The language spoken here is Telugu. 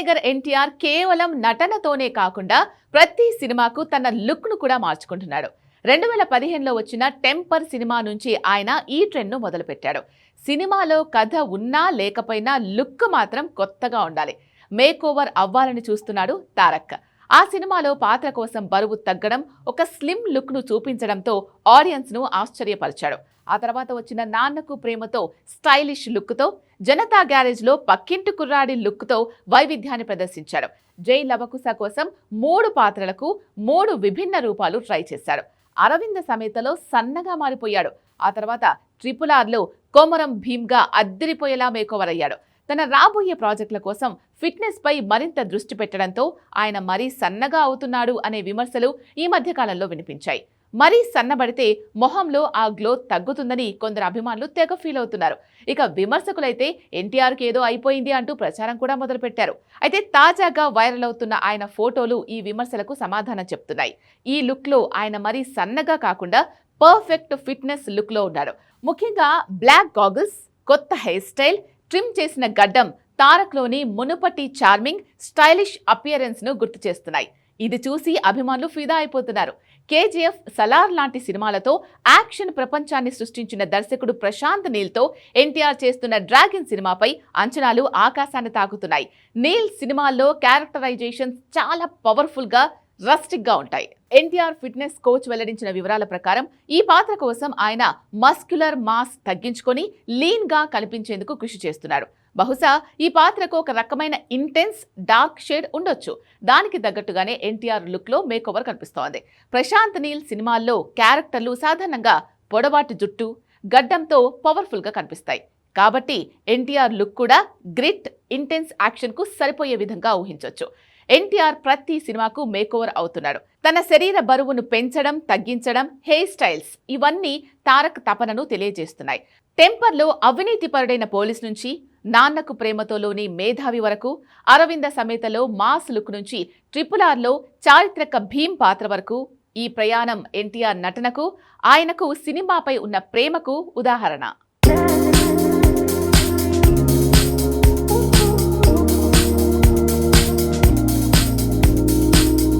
టైగర్ ఎన్టీఆర్ కేవలం నటనతోనే కాకుండా ప్రతి సినిమాకు తన లుక్ను కూడా మార్చుకుంటున్నాడు. రెండు వేల పదిహేనులో వచ్చిన టెంపర్ సినిమా నుంచి ఆయన ఈ ట్రెండ్ను మొదలుపెట్టాడు. సినిమాలో కథ ఉన్నా లేకపోయినా లుక్ మాత్రం కొత్తగా ఉండాలి. మేక్ ఓవర్ అవ్వాలని చూస్తున్నాడు తారక్. ఆ సినిమాలో పాత్ర కోసం బరువు తగ్గడం ఒక స్లిమ్ లుక్ను చూపించడంతో ఆడియన్స్ను ఆశ్చర్యపరిచాడు. ఆ తర్వాత వచ్చిన నాన్నకు ప్రేమతో స్టైలిష్ లుక్తో జనతా గ్యారేజ్లో పక్కింటి కుర్రాడి లుక్తో వైవిధ్యాన్ని ప్రదర్శించాడు జై లవకుశ కోసం మూడు పాత్రలకు మూడు విభిన్న రూపాలు ట్రై చేశాడు అరవింద సమేతలో సన్నగా మారిపోయాడు. ఆ తర్వాత ట్రిపుల్ ఆర్లో కోమరం భీమ్గా అద్దిరిపోయేలా మేకోవర్ అయ్యాడు తన రాబోయే ప్రాజెక్టుల కోసం ఫిట్నెస్పై మరింత దృష్టి పెట్టడంతో ఆయన మరీ సన్నగా అవుతున్నాడు అనే విమర్శలు ఈ మధ్యకాలంలో వినిపించాయి. మరీ సన్నబడితే మొహంలో ఆ గ్లో తగ్గుతుందని కొందరు అభిమానులు తెగ ఫీల్ అవుతున్నారు. ఇక విమర్శకులైతే ఎన్టీఆర్కి ఏదో అయిపోయింది అంటూ ప్రచారం కూడా మొదలుపెట్టారు. అయితే తాజాగా వైరల్ అవుతున్న ఆయన ఫోటోలు ఈ విమర్శలకు సమాధానం చెప్తున్నాయి. ఈ లుక్లో ఆయన మరీ సన్నగా కాకుండా పర్ఫెక్ట్ ఫిట్నెస్ లుక్లో ఉన్నారు. ముఖ్యంగా బ్లాక్ గాగుల్స్ కొత్త హెయిర్ స్టైల్ ట్రిమ్ చేసిన గడ్డం తారక్లోని మునుపటి చార్మింగ్ స్టైలిష్ అపియరెన్స్ను గుర్తు చేస్తున్నాయి. ఇది చూసి అభిమానులు ఫిదా అయిపోతున్నారు. కేజీఎఫ్ సలార్ లాంటి సినిమాలతో యాక్షన్ ప్రపంచాన్ని సృష్టించిన దర్శకుడు ప్రశాంత్ నీల్తో ఎన్టీఆర్ చేస్తున్న డ్రాగన్ సినిమాపై అంచనాలు ఆకాశాన్ని తాకుతున్నాయి. నీల్ సినిమాల్లో క్యారెక్టరైజేషన్ చాలా పవర్ఫుల్గా రస్టిక్గా ఉంటాయి. ఎన్టీఆర్ ఫిట్నెస్ కోచ్ వెల్లడించిన వివరాల ప్రకారం ఈ పాత్ర కోసం ఆయన మస్క్యులర్ మాస్ తగ్గించుకొని లీన్గా కనిపించేందుకు కృషి చేస్తున్నారు. బహుశా ఈ పాత్రకు ఒక రకమైన ఇంటెన్స్ డార్క్ షేడ్ ఉండొచ్చు. దానికి తగ్గట్టుగానే ఎన్టీఆర్ లుక్లో మేకోవర్ కనిపిస్తోంది. ప్రశాంత్ నీల్ సినిమాల్లో క్యారెక్టర్లు సాధారణంగా పొడవాటి జుట్టు గడ్డంతో పవర్ఫుల్గా కనిపిస్తాయి. కాబట్టి ఎన్టీఆర్ లుక్ కూడా గ్రిట్ ఇంటెన్స్ యాక్షన్కు సరిపోయే విధంగా ఊహించవచ్చు ఎన్టీఆర్ ప్రతి సినిమాకు మేకోవర్ అవుతున్నాడు. తన శరీర బరువును పెంచడం తగ్గించడం హెయిర్ స్టైల్స్ ఇవన్నీ తారక్ తపనను తెలియజేస్తున్నాయి. టెంపర్లో అవినీతిపరుడైన పోలీస్ నుంచి నాన్నకు ప్రేమతోలోని మేధావి వరకు అరవింద సమేతలో మాస్ లుక్ నుంచి ట్రిపుల్ ఆర్లో చారిత్రక భీమ్ పాత్ర వరకు ఈ ప్రయాణం ఎన్టీఆర్ నటనకు ఆయనకు సినిమాపై ఉన్న ప్రేమకు ఉదాహరణ.